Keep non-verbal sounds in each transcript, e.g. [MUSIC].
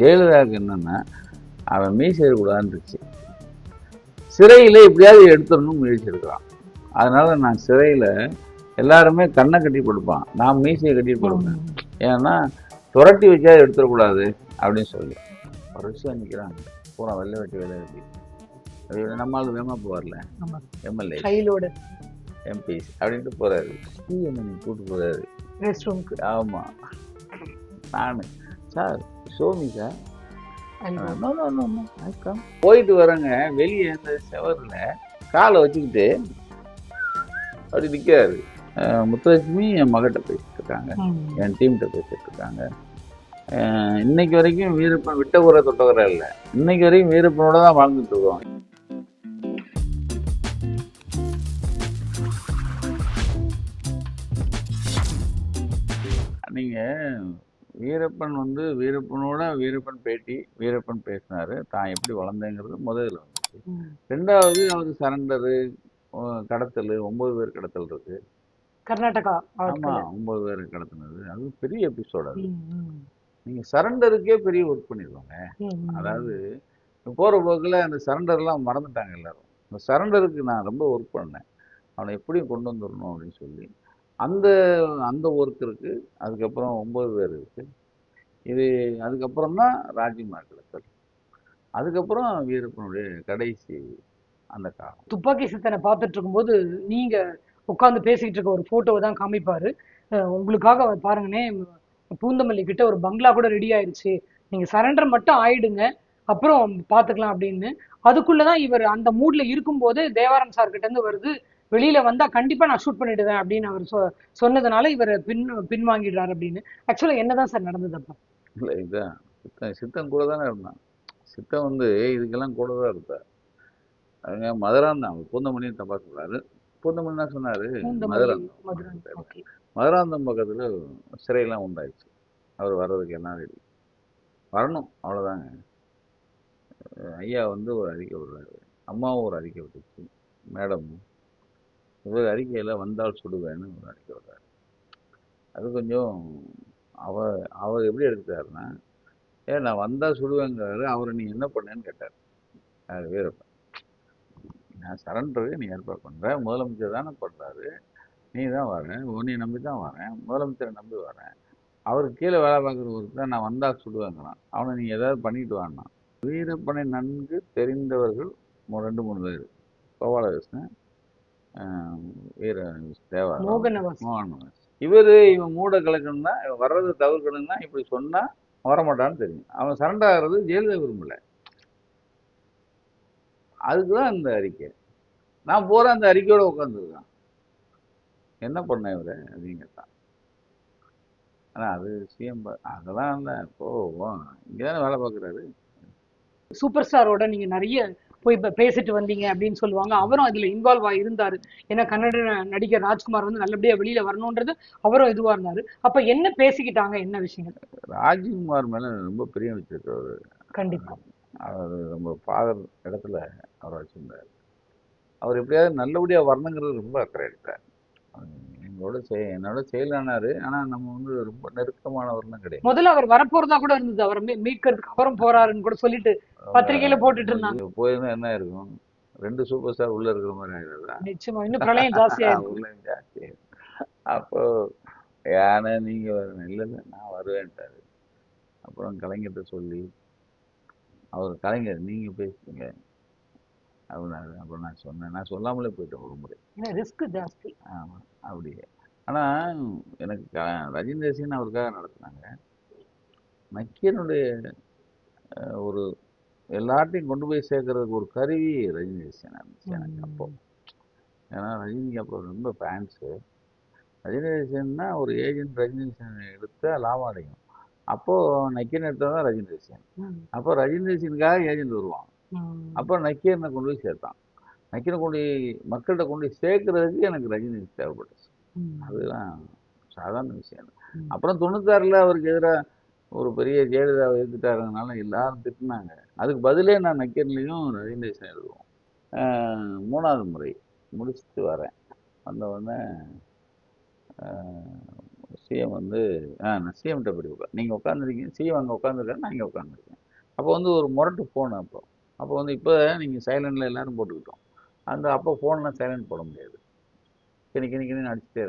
ஜெயலலிதாவுக்கு என்னன்னா அவன் மீசை இருக்கக்கூடாதுன்னு இருந்துச்சு. சிறையில் எப்படியாவது எடுத்துடணும்னு முயற்சி எடுக்கிறான். அதனால நான் சிறையில் எல்லாருமே கண்ணை கட்டி கொடுப்பான் நான் மீசையை கட்டிட்டு கொடுப்பேன் ஏன்னா துரட்டி வச்சா எடுத்துடக்கூடாது அப்படின்னு சொல்லி. வரிசையாக நிற்கிறாங்க பூரா வெள்ளை வெட்டி வெள்ளை வெட்டி. அது நம்மளால வேமா போவார்ல. எம்எல்ஏ. கையிலோட எம்பிஸ் அப்படின்ட்டு போறாரு. சிஎம் கூட்டு போறாரு. ரெஸ்ட் ரூம்க்கு. ஆமா. நானு. சார் ஷோமி சார் போயிட்டு வரேங்க. வெளியே அந்த செவரில் காலை வச்சுக்கிட்டு அப்படி நிற்கிறாரு முத்துலட்சுமி என் மகிட்ட பேசிட்டு இருக்காங்க என் டீம்கிட்ட பேசிட்டு இருக்காங்க இன்னைக்கு வரைக்கும் வீரப்பன் விட்ட குறை தொட்ட குறை இல்லை. இன்னைக்கு வரைக்கும் வீரப்பனோட தான் வாழ்ந்துட்டு இருக்கோம். நீங்க வீரப்பன் வந்து வீரப்பனோட வீரப்பன் பேட்டி வீரப்பன் பேசினாரு. தான் எப்படி வளர்ந்தேங்கிறது முதல்ல வந்துச்சு. ரெண்டாவது அவருக்கு சரண்டரு கடத்தல் ஒன்பது பேர் கடத்தல் இருக்கு. கர்நாடகா ஆமா. ஒன்பது பேர் கடத்தினது. அது பெரிய எபிசோட் அது. நீங்க சரண்டருக்கே பெரிய ஒர்க் ம். அதாவது போற போக்கில் அந்த சரண்டர்லாம் மறந்துட்டாங்க எல்லாரும். இந்த சரண்டருக்கு நான் ரொம்ப ஒர்க் பண்ணேன். அவனை எப்படி கொண்டு வந்துடணும் அப்படின்னு சொல்லி. அந்த அந்த ஒர்க் இருக்குது அதுக்கப்புறம் ஒம்பது பேர் இருக்குது இது அதுக்கப்புறம் தான் ராஜ்குமார் கிடத்தல் அதுக்கப்புறம் வீரப்பனுடைய கடைசி அந்த காலம். துப்பாக்கி சித்தனை பார்த்துட்டு இருக்கும்போது நீங்கள் உட்காந்து பேசிக்கிட்டு இருக்க ஒரு ஃபோட்டோவை தான் காமிப்பார். உங்களுக்காக பாருங்கண்ணே பூந்தமல்லி கிட்ட ஒரு பங்களா கூட ரெடி ஆயிடுச்சு நீங்கள் சரண்டர் மட்டும் ஆயிடுங்க. அப்புறம் பார்த்துக்கலாம் அப்படின்னு. அதுக்குள்ளதான் இவர் அந்த மூட்ல இருக்கும்போது தேவாரம் சார் கிட்ட இருந்து வருது. வெளியில வந்தா கண்டிப்பா நான் ஷூட் பண்ணிடுவேன் அப்படின்னு அவர் சொ சொன்னதுனால இவர் பின் பின்வாங்கிடுறாரு அப்படின்னு. ஆக்சுவலா என்னதான் சார் நடந்தது அப்ப? இல்லை இதுதான் சித்தன் சித்தன் கூட தானே இருந்தான். சித்தன் வந்து இதுக்கெல்லாம் கூட தான் இருந்தார் அவங்க அவர் பூந்தமணியும் தப்பா சொல்றாரு. பூந்தமணி என்ன சொன்னாரு? மதுராந்தம் மதுராந்தம் பக்கத்துல சிறையெல்லாம் உண்டாயிடுச்சு. அவர் வர்றதுக்கு என்ன ரெடி வரணும் அவ்வளோதாங்க ஐயா வந்து ஒரு அறிக்கை விடுறாரு. அம்மாவும் ஒரு அறிக்கை விட்டுச்சு. மேடம் இவர் அறிக்கையில் வந்தால் சுடுவேன்னு ஒரு அறிக்கை அது கொஞ்சம் அவர் அவர் எப்படி எடுத்தாருன்னா ஏ நான் வந்தால் சுடுவேங்கிறாரு அவரை நீ என்ன பண்ணேன்னு கேட்டார். அது வீரப்பன் நான் சரண்டருக்கு நீ ஏற்பாடு பண்ணுற முதலமைச்சர் தானே பண்ணுறாரு நீ தான் வரேன் உன்னை நம்பி தான் வரேன் முதலமைச்சரை நம்பி வரேன். அவருக்கு கீழே வேலை பார்க்குறவருக்கு தான் நான் வந்தால் சுடுவேங்கிறான். அவனை நீ ஏதாவது பண்ணிட்டு வாங்கினான் வீரப்பனை நன்கு தெரிந்தவர்கள் ரெண்டு மூணு பேர். கோபாலகிருஷ்ணன் வீர தேவாரம் மோகனவாஸ். மோகன் இவர் இவன் மூட கலக்கணும்னா வர்றதை தவிர்க்கணும்னா இப்படி சொன்னா வரமாட்டான்னு தெரியும். அவன் சரண்டர் ஆகிறது ஜெயலலிதா விரும்பல. அதுக்கு தான் இந்த அறிக்கை. நான் போகிறேன் அந்த அறிக்கையோட உட்காந்துருக்கான் என்ன பண்ண இவரு அப்படின்னு கேட்டான் ஆனால் அது சிஎம் அதெல்லாம் இல்லை. இப்போ இங்கே தானே வேலை பார்க்குறாரு. சூப்பர் ஸ்டாரோட நீங்க நிறைய போய் இப்ப பேசிட்டு வந்தீங்க அப்படின்னு சொல்லுவாங்க. அவரும் அதுல இன்வால்வ் ஆகி இருந்தாரு. ஏன்னா கன்னட நடிகர் ராஜ்குமார் வந்து நல்லபடியா வெளியில வரணுன்றது அவரும் இதுவா இருந்தாரு. அப்ப என்ன பேசிக்கிட்டாங்க? என்ன விஷயங்கள்? ராஜ்குமார் மேலே ரொம்ப பிரியம் வச்சிருக்கிறவர் கண்டிப்பா. அவர் ரொம்ப ஃபாதர் இடத்துல அவர் வச்சிருந்தார். அவர் எப்படியாவது நல்லபடியாக வரணுங்கிறது ரொம்ப அக்கறை எடுத்தார். செய் என்னோட செயலானாரு ஆனால் நம்ம வந்து ரொம்ப நெருக்கமானவர்லாம் கிடையாது. முதல்ல அவர் வரப்போறதா கூட இருந்தது. அவர் மீட்கிறதுக்கு அவரும் போறாருன்னு கூட சொல்லிட்டு பத்திரிக்கையில போட்டுட்டு இருந்தாங்க போயிருந்தா என்ன இருக்கும்? ரெண்டு சூப்பர் ஸ்டார் உள்ள இருக்கிற மாதிரி ஆயிடுறதா? நிச்சயமா. இன்னும் பிரளயம் ஜாஸ்தியா இருக்கும் உள்ள ஜாஸ்தி [LAUGHS] அப்போ யானை நீங்க வரணும்? இல்லை இல்லை நான் வருவேன்ட்டாரு. அப்புறம் கலைஞர்கிட்ட சொல்லி அவர் கலைஞர் நீங்க பேசுங்க. அப்படின்னாரு. அப்புறம் நான் சொன்னேன். நான் சொல்லாமலே போயிட்டேன் ஒரு முறை. ரிஸ்க் ஜாஸ்தி. ஆமாம் அப்படியே. ஆனால் எனக்கு க- ரஜினி ரசிகன் அவருக்காக நடத்துனாங்க. நக்கீரனுடைய ஒரு எல்லார்ட்டையும் கொண்டு போய் சேர்க்கறதுக்கு ஒரு கருவி ரஜினி ரசிகன் இருந்துச்சு எனக்கு அப்போ. ஏன்னா ரஜினிக்கு அப்போ ரொம்ப ஃபேன்ஸு ரஜினி ரசிகன்னா ஒரு ஏஜென்ட் ரஜினி ரசிகன் எடுத்தா லாபம் அடையும் அப்போது நக்கீரன் எடுத்தால் தான் ரஜினி ரசிகன் ம். அப்போ ரஜினி ரசிகனுக்காக ஏஜென்ட் வருவான். அப்போ நக்கீரனை கொண்டு போய் சேர்த்தான். நக்கீரனை கொண்டு மக்கள்கிட்ட கொண்டு சேர்க்கறதுக்கு எனக்கு ரஜினி தேவைப்பட்டுச்சு. அதுதான் சாதாரண விஷயம். அப்புறம் தொண்ணூத்தாறில் அவருக்கு எதிராக ஒரு பெரிய ஜெயலலிதாவை எதிர்த்துட்டாருனால எல்லாரும் திட்டினாங்க. அதுக்கு பதிலே நான் நக்கீரன்லையும் ரஜினேசன் எழுதுவோம் மூணாவது முறை முடிச்சுட்டு வரேன். வந்த உடனே சிஎம் வந்து ஆ நான் சிஎம்கிட்ட போய் உட்கா நீங்கள் உட்காந்துருக்கீங்க சிஎம் அங்கே உட்காந்துருக்காரு நான் இங்கே உட்காந்துருக்கேன் அப்போ வந்து ஒரு முரட்டு ஃபோன் அப்போ. அப்போ வந்து இப்போ நீங்கள் சைலண்டில் எல்லாரும் போட்டுக்கிட்டோம். அந்த அப்போ ஃபோன்லாம் சைலண்ட் போட முடியாது. கிணி கிணி கிணி அடிச்சுட்டே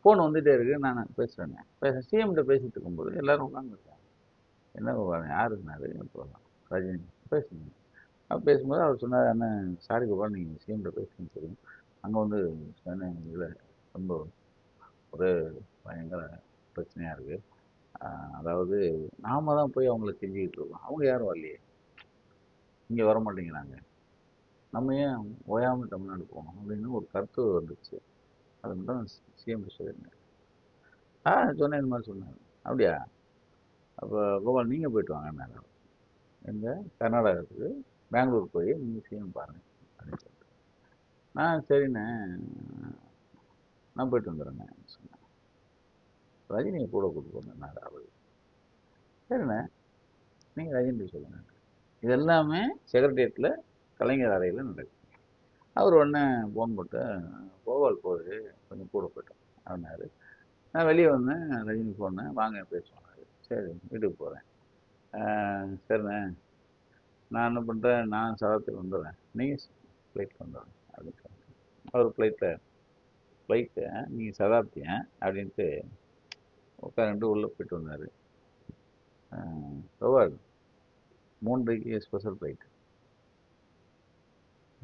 ஃபோன் வந்துகிட்டே இருக்குது நான் பேசுகிறேங்க பேச சிஎம்கிட்ட பேசிகிட்டு இருக்கும்போது எல்லோரும் உட்காந்துருக்காங்க என்ன கோபால் யாருன்னாரு போகலாம் ரஜினி பேசுங்க. அப்போ பேசும்போது அவர் சொன்னார் அண்ணன் சாரி கோபால் நீங்கள் சிஎம்கிட்ட பேசுங்க தெரியும். அங்கே வந்து சென்னை இதில் ரொம்ப ஒரு பயங்கர பிரச்சனையாக இருக்குது அதாவது நாம தான் போய் அவங்கள செஞ்சுக்கிட்டு இருக்கோம். அவங்க யாரும் வரலையே. இங்கே வர மாட்டேங்கிறாங்க நம்ம ஏன் ஓயாமல் தமிழ்நாடு போகணும் அப்படின்னு ஒரு கருத்து வந்துச்சு. அது மட்டும் சிஎம் சொல்லியிருந்தேன். ஆ சொன்னேன் இந்த மாதிரி சொன்னார். அப்படியா? அப்போ கோபால் நீங்கள் போயிட்டு வாங்க எங்கே? கர்நாடகத்துக்கு பெங்களூர் போய் நீங்கள் சிஎம் பாருங்க அப்படின்னு சொல்லிட்டு. நான் சரிண்ணே நான் போயிட்டு வந்துடுறேண்ணே சொன்னேன். ரஜினியை கூட கூட்டு போனார் அவர். சரிண்ணே நீங்கள் ரஜினி சொல்லுங்க. இது எல்லாமே செக்ரட்டேரியட்டில் கலைஞர் அறையில் நடக்குது. அவர் உடனே ஃபோன் போட்டு கோவால் போகுது கொஞ்சம் கூட போயிட்டோம் அப்படின்னாரு. நான் வெளியே வந்தேன் ரஜினி போனேன் வாங்க பேசுவாங்க சரி வீட்டுக்கு போகிறேன் சரிண்ணே. நான் என்ன பண்ணுறேன் நான் சதத்துக்கு வந்துடுறேன். நீங்கள் ஃப்ளைட் வந்துடுறேன் அப்படின்னு அவர் ஃப்ளைட்டில் ஃப்ளைட்டு நீங்கள் சதாப்தியன் அப்படின்ட்டு உட்காந்துட்டு உள்ளே போயிட்டு வந்தார். கோபால் மூன்றைக்கு ஸ்பெஷல் ஃப்ளைட்டு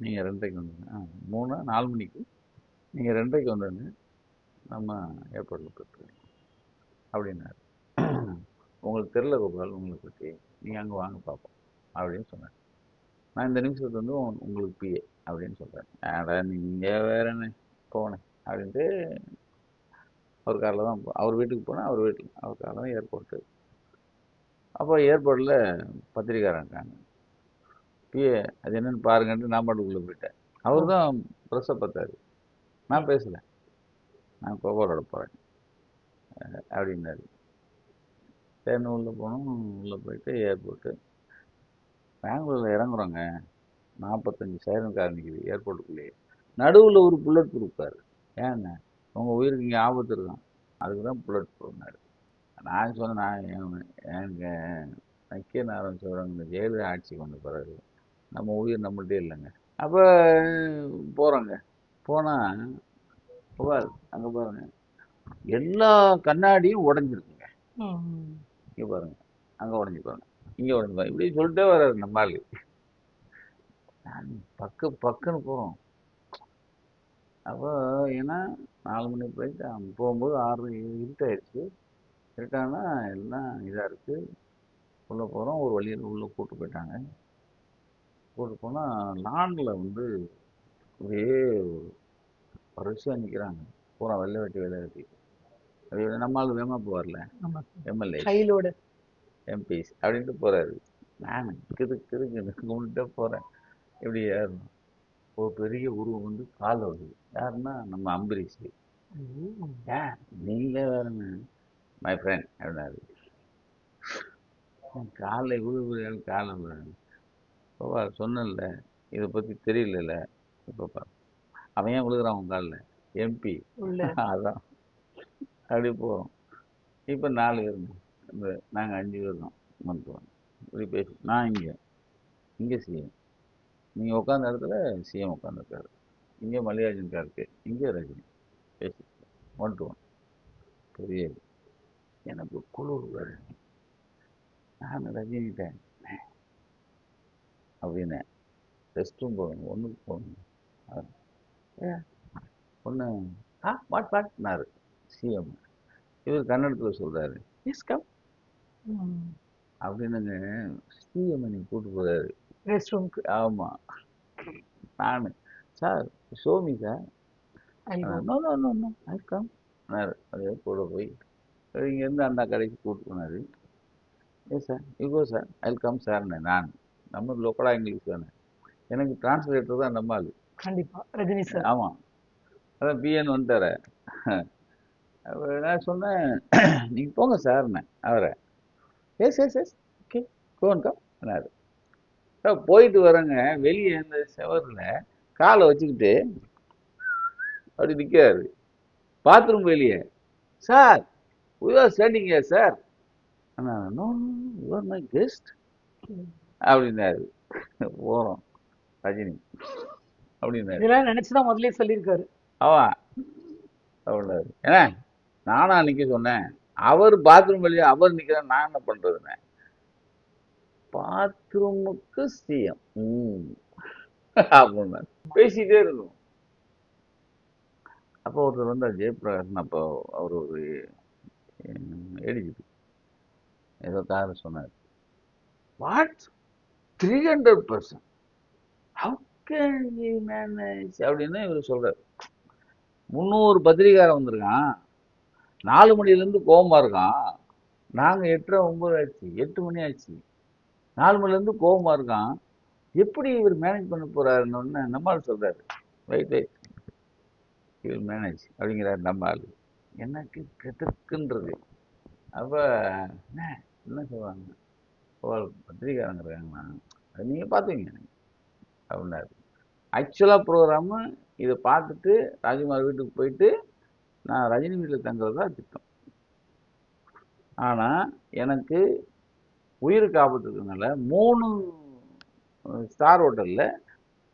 நீங்கள் ரெண்டரைக்கு வந்துடுங்க ஆ மூணு நாலு மணிக்கு நீங்கள் ரெண்டரைக்கு வந்துடுங்க நம்ம ஏர்போர்ட்டில் போய்ட்டு அப்படின்னாரு. உங்களுக்கு தெரில கோபால் உங்களை பற்றி நீங்கள் அங்கே வாங்க பார்ப்போம் அப்படின்னு சொன்னார். நான் இந்த நிமிஷத்துல வந்து உங்களுக்கு பிஏ அப்படின்னு சொல்கிறேன் ஆடா நீங்கள் வேற போனேன் அப்படின்ட்டு அவர் காரில் தான் அவர் வீட்டுக்கு போனேன் அவர் வீட்டில் அவர் காரில் தான் ஏர்போர்ட்டு அப்போ ஏர்போர்ட்டில் பத்திரிக்காரன் இருக்காங்க. பிஏ அது என்னன்னு பாருங்கன்ட்டு நான் பாட்டுக்குள்ளே போயிட்டேன் அவர் தான் ப்ரெஸ்ஸை பார்த்தாரு நான் பேசலை நான் கோபாலோட போகிறேன் அப்படின்னாரு சரின்னு உள்ளே போனோம் உள்ளே போயிட்டு ஏர்போர்ட்டு பெங்களூரில் இறங்குறோங்க நாற்பத்தஞ்சு சைரன் கார் நிற்கிது ஏர்போர்ட்டுக்குள்ளேயே நடுவில் ஒரு புல்லட் கொடுப்பாரு ஏங்க உங்கள் உயிருக்கு இங்கே ஆபத்து இருக்கான் அதுக்கு தான் புல்லட் ப்ரூஃப்னாரு நான் சொன்னேன் நான் ஏன் ஏங்க நக்கிய ஆரம்பிச்சவங்க இந்த ஜெயலலிதா ஆட்சி வந்த பிறகு நம்ம உயிர் நம்மள்ட்டே இல்லைங்க. அப்போ போகிறோங்க போனால் புகார் அங்கே பாருங்க. எல்லா கண்ணாடியும் உடஞ்சிருக்குங்க. இங்கே பாருங்க. அங்கே உடஞ்சி பாருங்க. இங்கே உடஞ்சி பாருங்க. இப்படி சொல்லிட்டே வர்றாரு நம்ம ஆளு. நான் பக்கு பக்குன்னு போகிறோம் அப்போ ஏன்னா நாலு மணி போயிட்டு அங்க போகும்போது ஆறு இருட்டாயிடுச்சு இருட்டானா எல்லாம் இதாக இருக்குது உள்ளே போகிறோம் ஒரு வழியில் உள்ளே கூட்டு போயிட்டாங்க. போனால் லானில் வந்து ஒரே வரிசையாக நிற்கிறாங்க பூரா வெள்ளை வெட்டி வெள்ளை வெட்டி. அது நம்ம ஆளு வேகமாக போவார்ல எம்எல்ஏ. கையிலோட எம்பிஸ் அப்படின்ட்டு போறாரு. நான் கிது கிதுக்கு கும்பிட்டுட்டே போறேன். இப்படி ஏறணும் ஒரு பெரிய உருவம் வந்து கால் வருது. யாருன்னா நம்ம அம்பரீஷ். ஏன் நீங்க வேறங்க. மை ஃப்ரெண்ட் அப்படின்னாரு. காலை விழுவுறையால் காலை விழுறாங்க ஓவா சொன்னேன்ல இதை பற்றி தெரியலல்ல இப்போ பாரு. அவன் ஏன் விழுகிறான் அவன் காலில்? எம்பி அதான். அப்படி போகிறோம் இப்போ நாலு பேருங்க இந்த நாங்கள் அஞ்சு பேர் தான் மருத்துவம் இப்படி பேசி நான் இங்கே. இங்கே சிஎம் நீங்கள் உட்காந்த இடத்துல சிஎம் உட்காந்துருக்காரு இங்கே மல்லிகார்ஜுன் இருக்கு இங்கே ரஜினி. பேசி. ஒன் டு ஒன் பெரிய இது. எனக்கு குளிர் நான் ரஜினிட்டேன் அப்படின்னு. ரெஸ்ட் ரூம் போகணும் ஒன்றுக்கு போகணும் ஒன்று ஆ. வாட் வாட்னாரு சிஎம் இவர் கன்னடத்தில் சொல்கிறாரு எஸ் கம். அப்படின்னுங்க சிஎம் நீ கூட்டு போகிறாரு ரெஸ்ட் ரூம்க்கு ஆமாம் நான் sir show me sir no no no no I come அதே கூட போய் இங்கேருந்து அந்த கடைக்கு கூட்டு போனார். ஏ சார் இகோ சார் ஐ கம் சார்னே நான். நம்ம லோக்கலாக இங்கிலீஷ் தானே. எனக்கு டிரான்ஸ்லேட்டர் தான் நம்ம ஆளு கண்டிப்பா. ரஜினி சார் ஆமாம் அதான் பிஎன் வந்துட்டார. நான் சொன்னேன் நீங்கள் போங்க சார்னேன் அவரை எஸ் எஸ் எஸ் ஓகே கோன் கம்னாரு போயிட்டு வரேங்க வெளியே இந்த செவரில் காலை வச்சுக்கிட்டு அப்படி நிற்கிறாரு பாத்ரூம் வெளியே. சார் standing here சார் ஆனால் no you are my guest அப்படின்னாரு. போகிறோம் ரஜினி. அப்படின்னாரு. இதெல்லாம் நினைச்சுதான் முதல்லயே சொல்லியிருக்காரு. அவா அப்படின்னாரு. ஏன்னா நானா நிற்க சொன்னேன் அவர் பாத்ரூம் வெளியே அவர் நிற்கிறேன் நான் என்ன பண்ணுறதுண்ணே பாத்ரூமுக்கு சிஎம் அப்படின்னாரு. பேசிட்டே இருக்கணும் அப்போ ஒருத்தர் வந்தார் ஜெயபிரகாஷன் அப்போ அவர் ஒரு ஏடிஜிபி ஏதோ கார சொன்னார். What three hundred percent how can we manage அப்படின்னு இவர் சொல்கிறார் முந்நூறு பத்திரிகாரன் வந்திருக்கான். நாலு மணிலேருந்து கோபமாக இருக்கான். நாங்கள் எட்டரை ஒம்பது ஆச்சு எட்டு மணி ஆச்சு நாலு மணிலேருந்து கோபமாக இருக்கான். எப்படி இவர் மேனேஜ் பண்ண போகிறாருன்னு நம்மால் சொல்றாரு. ரைட் ரைட் இவர் மேனேஜ் அப்படிங்கிறாரு நம்மால். எனக்கு கெட்டுக்குன்றது அப்போ என்ன என்ன சொல்லுவாங்க ஓ இருக்காங்கண்ணா அது நீங்கள் பார்த்துங்க அப்படின்னாரு. ஆக்சுவலாக ப்ரோக்ராமு இதை பார்த்துட்டு ராஜ்குமார் வீட்டுக்கு போயிட்டு நான் ரஜினி வீட்டில் தங்குறது தான் திட்டம். ஆனால் எனக்கு உயிருக்கு ஆபத்து இருக்கிறதுனால மூணு ஸ்டார் ஹோட்டலில்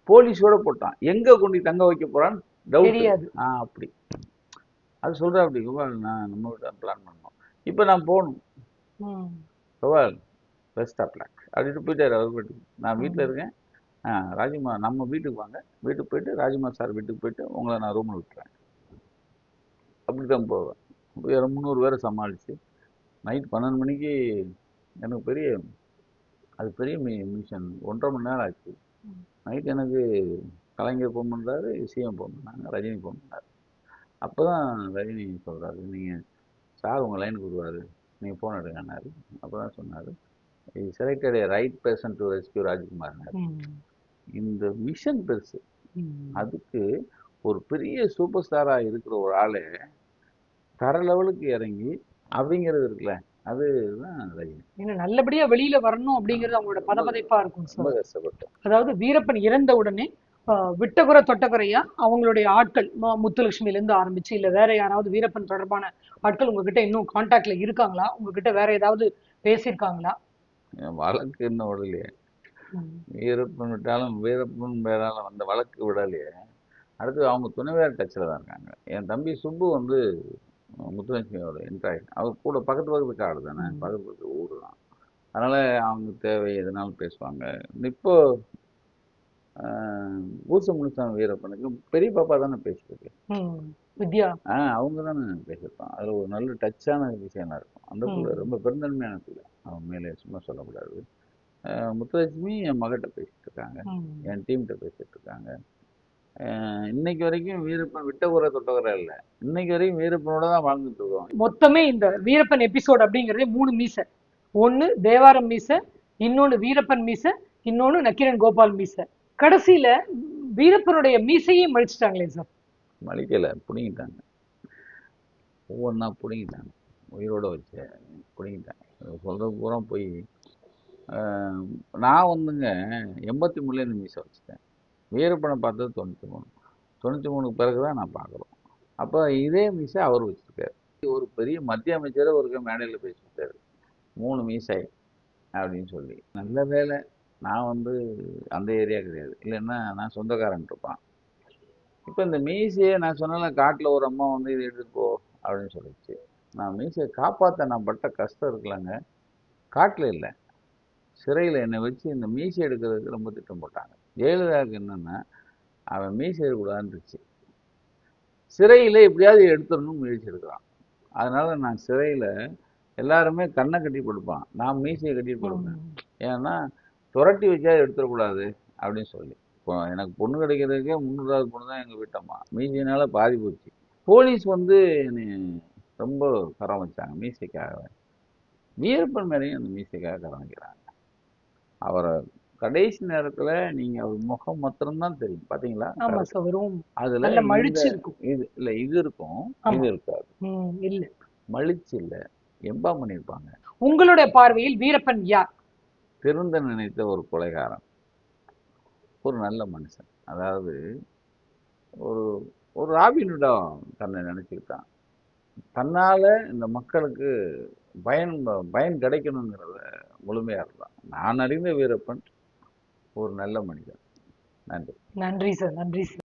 போலீஸோட போட்டான். எங்கே கொண்டு தங்க வைக்க போகிறான்னு டவுட் ஆ அப்படி. அது சொல்கிறேன் அப்படி கோபால் நான் நம்ம வீட்டை பிளான் பண்ணோம். இப்போ நான் போகணும். கோபால் பெஸ்ட் ஆஃப் லக் அப்படின்ட்டு போயிட்டாரு அவர் வீட்டுக்கு நான் வீட்டில் இருக்கேன். ஆ ராஜிமா நம்ம வீட்டுக்கு வாங்க. வீட்டுக்கு போயிட்டு ராஜிமா சார் வீட்டுக்கு போயிட்டு உங்களை நான் ரூமில் விட்டுறேன். அப்படி தான் போவேன் ஒரு முந்நூறு பேரை சமாளித்து நைட் பன்னெண்டு மணிக்கு எனக்கு பெரிய அது பெரிய மி மிஷன் ஒன்றரை மணி நேரம் ஆச்சு. நைட் எனக்கு கலைஞர் ஃபோன் பண்ணுறாரு சிஎம் ஃபோன் பண்ணாங்க ரஜினி ஃபோன் பண்ணாரு. அப்போ தான் ரஜினி சொல்கிறாரு நீங்கள் சார் உங்கள் லைனுக்கு வருவார். நீங்கள் ஃபோன் எடுங்கன்னாரு. அப்போ தான் சொன்னார். Selected a right person to rescue ராஜ்குமார்னார் ம். இந்த மிஷன் பெருசு. ம். அதுக்கு ஒரு பெரிய சூப்பர் ஸ்டாராக இருக்கிற ஒரு ஆளு தர லெவலுக்கு இறங்கி அப்படிங்கிறது இருக்குல்ல அதுதான் ரஜினி ஏன்னா நல்லபடியா வெளியில வரணும் அப்படிங்கிறது அவங்களோட பதபதைப்பா இருக்கும் ரொம்ப கஷ்டப்பட்டோம் அதாவது வீரப்பன் இறந்த உடனே விட்டகுறை தொட்டகுறையா அவங்களுடைய ஆட்கள் ம- முத்துலட்சுமியில இருந்து ஆரம்பிச்சு இல்ல வேற யாராவது வீரப்பன் தொடர்பான ஆட்கள் உங்ககிட்ட இன்னும் கான்டாக்ட்ல இருக்காங்களா? உங்ககிட்ட வேற ஏதாவது பேசியிருக்காங்களா? வழக்கு இன்னும் விடலையே. வீரப்பன் விட்டாலும் வீரப்பன் பேரால வந்த வழக்கு விடலையே. அடுத்து அவங்க துணைவியார் டச்சில் தான் இருக்காங்க. என் தம்பி சுப்பு வந்து முத்துலட்சுமியோட இன்ட்ராக்ட் அவர் கூட பக்கத்து பக்கத்து காடு தானே. பக்கத்து பக்கத்து ஊர் தான். அதனால அவங்க தேவை எதனாலும் பேசுவாங்க. இப்போ பூச முனுசாமி வீரப்பனுக்கு பெரிய பாப்பா தானே பேசியிருக்கு. வித்யா. ஆ அவங்க தானே பேசியிருப்பான். அதில் ஒரு நல்ல டச்சான விஷயம்லாம் இருக்கும். அந்த பிள்ளை. ரொம்ப பெருந்தன்மையான பிள்ளை. அவன் மேலே சும்மா சொல்லக்கூடாது. முத்துலட்சுமி என் மகிட்ட பேசிட்டு இருக்காங்க. என் டீம்கிட்ட பேசிட்டு இருக்காங்க இன்னைக்கு வரைக்கும் வீரப்பன் விட்ட குறை தொட்ட குறை இல்லை. இன்னைக்கு வரைக்கும் வீரப்பனோட தான் வாழ்ந்துட்டு இருக்கோம். மொத்தமே இந்த வீரப்பன் எபிசோட் அப்படிங்கறதே மூணு மீசை. ஒண்ணு தேவாரம் மீசை இன்னொன்னு வீரப்பன் மீசை இன்னொன்னு நக்கீரன் கோபால் மீசை. கடைசியில வீரப்பனுடைய மீசையே மழிச்சிட்டாங்களே சார். மழிக்கல பிடுங்கிட்டாங்க. ஒவ்வொன்றா பிடுங்கிட்டாங்க. உயிரோட வச்சு பிடுங்கிட்டாங்க. சொல்கிற பூரா போய் நான் வந்துங்க எண்பத்தி மூணுலேருந்து மீசை வச்சுட்டேன். வீரப்பனை பார்த்தது தொண்ணூற்றி மூணு. தொண்ணூற்றி மூணுக்கு பிறகு தான் நான் பார்க்குறோம். அப்போ இதே மீசை அவர் வச்சுருக்காரு. ஒரு பெரிய மத்திய அமைச்சரை ஒரு மேடையில் பேசிட்டாரு. மூணு மீசை அப்படின்னு சொல்லி. நல்ல வேலை. நான் வந்து அந்த ஏரியா கிடையாது. இல்லைன்னா நான் சொந்தக்காரன் இருப்பான். இப்போ இந்த மீசையை நான் சொன்னல காட்டில் ஒரு அம்மா வந்து இதை எடுத்துட்டு போ அப்படின்னு சொல்லிச்சு நான் மீசையை காப்பாற்ற நான் பட்ட கஷ்டம் இருக்கலங்க காட்டில் இல்லை. சிறையில் என்னை வச்சு இந்த மீசை எடுக்கிறதுக்கு ரொம்ப திட்டம் போட்டாங்க. ஜெயலலிதாவுக்கு என்னென்னா அவன் மீசை எடுக்கக்கூடாதுன்னு இருந்துச்சு. சிறையில் எப்படியாவது எடுத்துடணும்னு முயற்சி எடுக்கிறான். அதனால நான் சிறையில் எல்லாருமே கண்ணை கட்டி கொடுப்பான். நான் மீசையை கட்டிட்டு கொடுப்பேன். ஏன்னா துரட்டி வச்சா எடுத்துடக்கூடாது அப்படின்னு சொல்லி. இப்போ எனக்கு பொண்ணு கிடைக்கிறதுக்கே முந்நூறாவது பொண்ணு தான் எங்கள் வீட்டம்மா. மீசையினால பாதி போச்சு. போலீஸ் வந்து என்னை ரொம்ப கரம் வச்சாங்க மீசைக்காக. வீரப்பன் மேலேயும் அந்த மீசைக்காக கரம் வைக்கிறாங்க அவரை கடைசி நேரத்தில் நீங்கள் அவர் முகம் மாத்திரம்தான் தெரியும். வெறும் அதில் மழிச்சு இருக்கும். இது இல்லை இது இருக்கும். இது இருக்காது. இல்ல. மலிச்சு இல்லை. எம்பா பண்ணியிருப்பாங்க உங்களுடைய பார்வையில் வீரப்பன் யார்? திருந்த நினைத்த ஒரு கொலைகாரன். ஒரு நல்ல மனுஷன். அதாவது ஒரு ஒரு ராபினுடா தன்னை நினச்சிக்கிட்டான். தன்னால இந்த மக்களுக்கு பயன் பயன் கிடைக்கணுங்கிறத முழுமையாக இருந்தான். நான் அறிந்த வீரப்பன் ஒரு நல்ல மனிதன். நன்றி. நன்றி சார் நன்றி சார்.